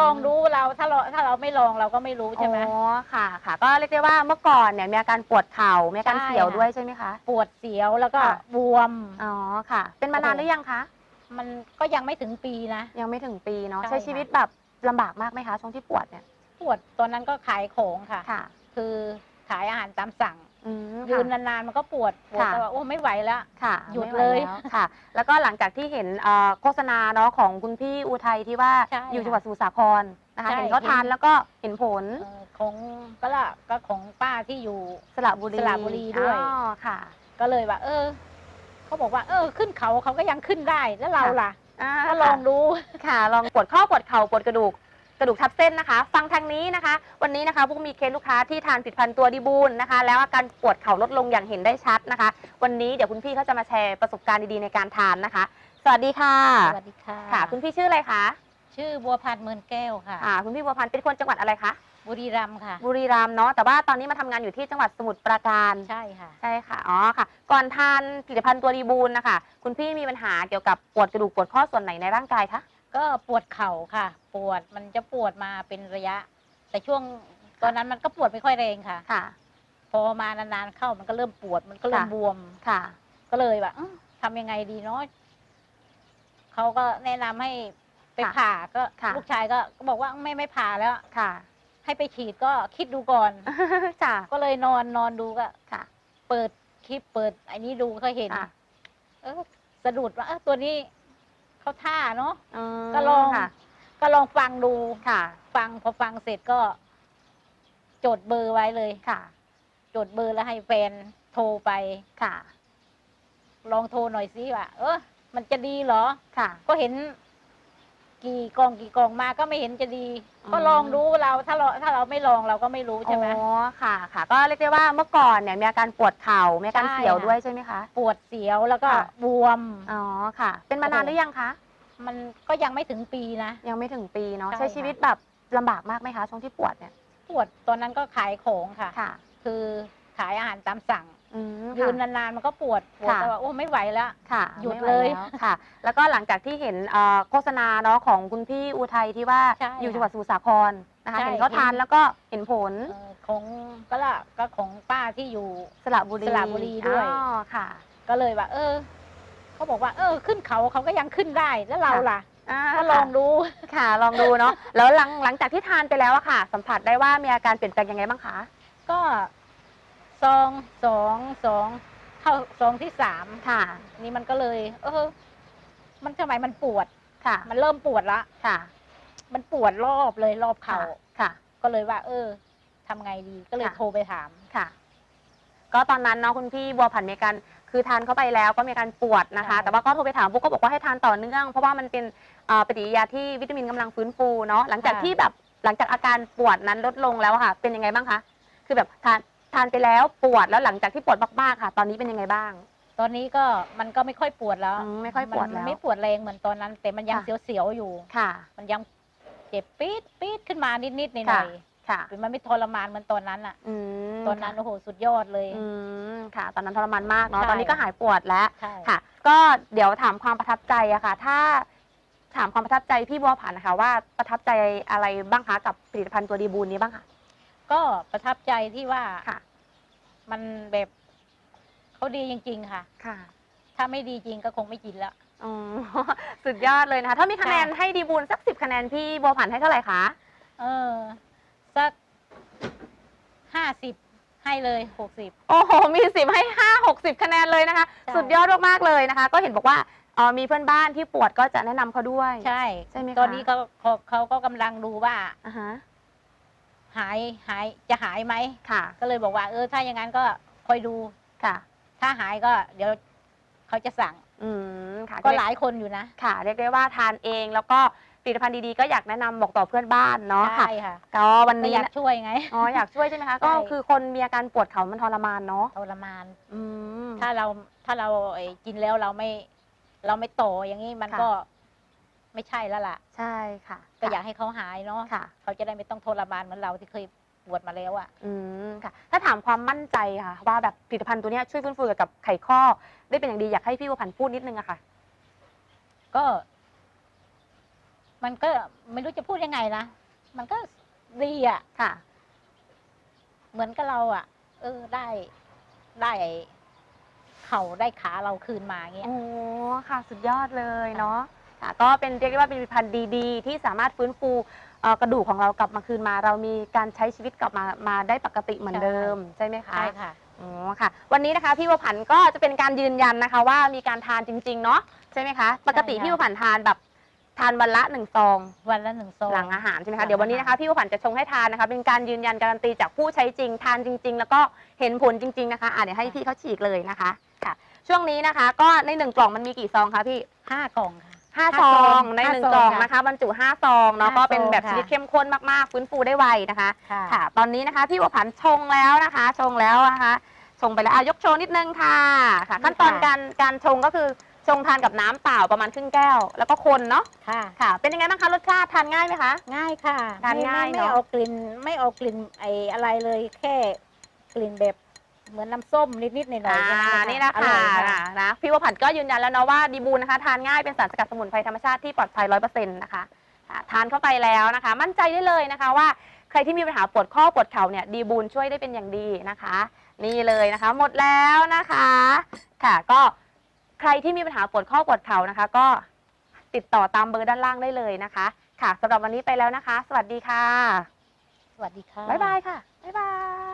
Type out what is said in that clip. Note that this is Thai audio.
ลองดูเราถ้าเราถ้าเราไม่ลองเราก็ไม่รู้ใช่ไหมอ๋อค่ะค่ะ ก็เรียกได้ว่าเมื่อก่อนเนี่ยมีอาการปวดเข่ามีอาการใช่เสียวค่ะด้วยใช่ไหมคะ ปวดเสียวแล้วก็ค่ะ บวม อ๋อค่ะ เป็นมานานหรือยังคะมันก็ยังไม่ถึงปีนะ ยังไม่ถึงปีเนาะใช่ใช้ค่ะ ชีวิตแบบลำบากมากไหมคะช่วงที่ปวดเนี่ยปวดตอนนั้นก็ขายของค่ะ ค่ะ คือขายอาหารตามสั่ง อืมยืนค่ะนานๆมันก็ปวดปวดค่ะ แต่ว่าโอ้ไม่ไหวแล้ว ค่ะหยุดไม่ไหวเลยแวค่ะ แล้วก็หลังจากที่เห็นเอ่อโฆษณาเนาะของคุณพี่อุทัยที่ว่าใช่อยู่ค่ะจังหวัดสมุทรสาครนะคะใช่เห็นเขาทานเห็นแล้วก็เห็นผลเอ่อของก็ละก็ของป้าที่อยู่ สระบุรีสระบุรีด้วย อ๋อค่ะ ก็เลยว่า เออเขาบอกว่า เออ ขึ้นเขาเขาก็ยังขึ้นได้แล้วเราค่ะล่ะอ่าก็ลองดู ค่ะ ลองปวดข้อปวดเข่าปวดกระดูก กระดูกทับเส้นนะคะ ฟังทางนี้นะคะ วันนี้นะคะพวกมีเคสลูกค้าที่ทานผลิดพันตัวดีบูลนะคะ แล้วอาการปวดเข่าลดลงอย่างเห็นได้ชัดนะคะ วันนี้เดี๋ยวคุณพี่เขาจะมาแชร์ประสบการณ์ดีๆในการทานนะคะ สวัสดีค่ะ สวัสดีค่ะ ค่ะ คุณพี่ชื่ออะไรคะชื่อบัวพันธ์เมือนแก้วค่ะอ่าคุณพี่บัวพันธ์เป็นคนจังหวัดอะไรคะบุรีรัมย์ค่ะ บุรีรัมย์เนาะแต่ว่าตอนนี้มาทำงานอยู่ที่จังหวัดสมุทรปราการใช่ค่ะ ใช่ค่ะอ๋อค่ะ ก่อนทานผลิตภัณฑ์ตัวดีบูลนะคะคุณพี่มีปัญหาเกี่ยวกับปวดกระดูกปวดข้อส่วนไหนในร่างกายคะ ก็ปวดเข่าค่ะ ปวดมันจะปวดมาเป็นระยะ แต่ช่วงตอนนั้นมันก็ปวดไม่ค่อยแรงค่ะ ค่ะ พอมานานๆเข้ามันก็เริ่มปวด มันก็เริ่มค่ะ บวม ค่ะ ก็เลยแบบอื้อทำยังไงดีเนาะเขาก็แนะนำให้ไปค่ะผ่าก็ค่ะ ลูกชายก็ก็บอกว่าไม่ไม่ผ่าแล้ว ค่ะ ให้ไปฉีดก็คิดดูก่อนค่ะก็เลยนอนนอนดูก็ ค่ะ เปิดคลิปเปิดไอ้นี้ดูก็เห็นค่ะ เออสะดุดว่าเออตัวนี้ เขาท่าเนาะอืมก็ลองค่ะ ก็ลองฟังดูค่ะ ฟังพอฟังเสร็จก็ จดเบอร์ไว้เลยค่ะ จดเบอร์แล้วให้แฟนโทรไปค่ะ ลองโทรหน่อยสิว่าเออมันจะดีเหรอค่ะ ก็เห็น กี่กองกี่กองมาก็ไม่เห็นจะดีอืมก็ลองดูเราถ้าเราถ้าเราไม่ลองเราก็ไม่รู้ใช่ไหม อ๋อค่ะค่ะ ก็เรียกได้ว่าเมื่อก่อนเนี่ยมีอาการปวดเข่ามีอาการใช่เสียวค่ะ ด้วยใช่ไหมคะ ปวดเสียวแล้วก็ค่ะ บวม อ๋อค่ะ เป็นมานานหรือยังคะมันก็ยังไม่ถึงปีนะ ยังไม่ถึงปีเนาะใช่ใช้ชีวิตแบบลำบากมากไหมคะช่วงที่ปวดเนี่ยปวดตอนนั้นก็ขายของค่ะ ค่ะ คือขายอาหารตามสั่ง อืมยืนค่ะนานๆมันก็ปวดปวดค่ะ แต่ว่าโอ้ไม่ไหวแล้ว ค่ะหยุดไม่ไหวเลยแวค่ะ แล้วก็หลังจากที่เห็นเอ่อโฆษณาเนาะของคุณพี่อุทัยที่ว่าใช่อยู่ค่ะจังหวัดสมุทรสาครนะคะใช่ เห็นเขาทานแล้วก็เห็นผลเอ่อของก็ละก็ของป้าที่อยู่ สระบุรีสระบุรีด้วย อ๋อค่ะ ก็เลยว่า เออเขาบอกว่า เออ ขึ้นเขาเขาก็ยังขึ้นได้แล้วเราค่ะล่ะอ่าก็ลองดู ค่ะลองดูเนาะแล้วหลังหลังจากที่ทานไปแล้วอะค่ะ สัมผัสได้ว่ามีอาการเปลี่ยนแปลงยังไงบ้างคะ ก็ ซองสองสองเข้าซองที่สามค่ะ นี่มันก็เลย เออ มันทำไมมันปวดค่ะ มันเริ่มปวดละค่ะ มันปวดรอบเลยรอบเข่าค่ะ ก็เลยว่า เออทำไงดีก็เลยค่ะ โทรไปถาม ค่ะ ก็ตอนนั้นเนาะคุณพี่บัวผันมีอาการคือทานเข้าไปแล้วก็มีอาการปวดนะคะ ใช่ แต่ว่าก็โทรไปถามปุ๊กก็บอกว่าให้ทานต่อเนื่อง เพราะว่ามันเป็นเอ่อปฏิกิริยาที่วิตามินกำลังฟื้นฟูเนาะหลังจากที่แบบหลังจากอาการปวดนั้นลดลงแล้วอะค่ะ เป็นยังไงบ้างคะคือแบบทาน ทานไปแล้วปวดแล้วหลังจากที่ปวดมากๆค่ะ ตอนนี้เป็นยังไงบ้าง ตอนนี้ก็มันก็ไม่ค่อยปวดแล้วอืมไม่ค่อยปวดนแล้ว ไม่ปวดแรงเหมือนตอนนั้น แต่มันยังค่ะ เสียวๆอยู่ ค่ะ มันยังเจ็บปี๊ดปี๊ดขึ้นมานิดๆหน่ค่ะ อยค่ะๆมันไม่ทรมานเหมือนตอนนั้นอะอืมตอนนั้นโอ้โหสุดยอดเลย อืมค่ะ ตอนนั้นทรมานมากเนาะใช่ ตอนนี้ก็หายปวดแล้ว ใช่ค่ะ ก็เดี๋ยวถามความประทับใจอะค่ะ ถ้าถามความประทับใจพี่บัวผันนะคะ ว่าประทับใจอะไรบ้างคะกับผลิตภัณฑ์ตัวดีบูนนี้บ้างคะ ก็ประทับใจที่ว่าค่ะ มันแบบเขาดีจริง ๆ ค่ะ ค่ะ ถ้าไม่ดีจริงก็คงไม่กินแล้ว อ๋อ สุดยอดเลยนะคะ ถ้ามีคะแนนค่ะให้ดีบูนสักสิบคะแนนพี่บัวผันให้เท่าไหร่คะ เออ สักห้าสิบให้เลยหกสิบ โอ้โห มีสิบให้ห้าหกสิบคะแนนเลยนะคะ ใช่ สุดยอดมากๆเลยนะคะ ก็เห็นบอกว่าเอ่อมีเพื่อนบ้านที่ปวดก็จะแนะนำเขาด้วย ใช่ ใช่ไหมคะ ตอนนี้เขาเขาเขาก็กำลังดูว่า อ่าฮะ หายหายจะหายไหมค่ะ ก็เลยบอกว่า เออถ้าอย่างนั้นก็คอยดูค่ะ ถ้าหายก็เดี๋ยวเขาจะสั่ง อืมค่ะก็หลายคนอยู่นะค่ะ เรียกได้ว่าทานเองแล้วก็ผลิตภัณฑ์ดีๆก็อยากแนะนำบอกต่อเพื่อนบ้านเนาะค่ะใช่ค่ะก็วันก็นี้อยากช่วยไงอ๋ออยากช่วยใช่ไหมคะใช่ก็คือคนมีอาการปวดเข่ามันทรมานเนาะทรมาน อืมถ้าเราถ้าเราไอ้กินแล้วเราไม่ เราไม่โตอย่างนี้มันค่ะก็ ไม่ใช่แล้วล่ะ ใช่ค่ะก็อยากให้เขาหายเนาะค่ะ เขาจะได้ไม่ต้องทรมานเหมือนเราที่เคยปวดมาแล้วอะอืมค่ะ ถ้าถามความมั่นใจค่ะ ว่าแบบผลิตภัณฑ์ตัวเนี้ยช่วยฟื้นฟูเกี่ยวกับไขข้อ ได้เป็นอย่างดีอยากให้พี่วพันธ์พูดนิดนึงอะค่ะ ก็ มันก็ไม่รู้จะพูดยังไงนะมันก็ดีอะค่ะ เหมือนกับเราอะเออได้ได้เข่าได้ขาเราคืนมาเงี้ย โอ้ค่ะ สุดยอดเลยเนาะ ค่ะก็เป็นเรียกได้ว่าเป็นผลิตภัณฑ์ดีๆ ที่สามารถฟื้นฟูเอ่อกระดูกของเรากลับมาคืนมา เรามีการใช้ชีวิตกลับมามาได้ปกติเหมือนเดิมใช่ไหมคะ ใช่ค่ะ อ๋อค่ะวันนี้นะคะพี่บัวผันก็จะเป็นการยืนยันนะคะ ว่ามีการทานจริง ๆ เนาะใช่ไหมคะ ปกติใช่ค่ะพี่บัวผันทานแบบทานวันละหนึ่งซองวันละหนึ่งซอง หลังอาหารใช่ไหมหลัคะงเดี๋ยววันนี้นะคะอาหารพี่บัวผันจะชงให้ทานนะคะ เป็นการยืนยันการันตีจากผู้ใช้จริง ทานจริง ๆ แล้วก็เห็นผลจริง ๆ นะคะอะเดี๋ยวให้พี่เขาฉีกเลยนะคะค่ะ ช่วงนี้นะคะ ก็ในหนึ่งกล่องมันมีกี่ซองคะพี่ห้ากล่องค่ะ ห้าห้าซอซองงในหนึ่งห้าซองกล่องค่ะนะคะบรรจุห้าซองเนาะห้าก็เป็นแบบซองชค่ะ นิดเข้มข้นมากๆ ฟื้นฟูได้ไวนะคะ ค่ะ ค่ะ ตอนนี้นะคะพี่บัวผันชงแล้วนะคะ ชงแล้วนะคะชงไปแล้วอะยกโชว์นิดนึงค่ะค่ะ นี่ขั้นตอนค่ะการการชงก็คือชงทานกับน้ำเปล่าประมาณครึ่งแก้ว แล้วก็คนเนาะค่ะ ค่ะ เป็นยังไงบ้างคะรสชาติทานง่ายไหมคะ ง่ายค่ะทานไม่ง่ายไม่เนอะ ไม่เอากลิ่นไม่เอากลิ่นไออะไรเลยแค่กลิ่นแบบ เหมือนน้ำส้มนิดๆหน่อยๆอ่าแค่นี่นะอคะร่อยค่ะนะนะพี่บัวผันก็ยืนยันแล้วเนาะว่าดีบูนนะคะทานง่ายเป็นสารสกัดสมุนไพรธรรมชาติที่ปลอดภัยร้อยเปอร์เซ็นต์นะคะอ่าทานเข้าไปแล้วนะคะ มั่นใจได้เลยนะคะว่าใครที่มีปัญหาปวดข้อปวดเข่าเนี่ยดีบูนช่วยได้เป็นอย่างดีนะคะ นี่เลยนะคะ หมดแล้วนะคะ ค่ะก็ใครที่มีปัญหาปวดข้อปวดเข่านะคะ ก็ติดต่อตามเบอร์ด้านล่างได้เลยนะคะ ค่ะสำหรับวันนี้ไปแล้วนะคะ สวัสดีค่ะ สวัสดีค่ะ บ๊ายบายค่ะ บ๊ายบาย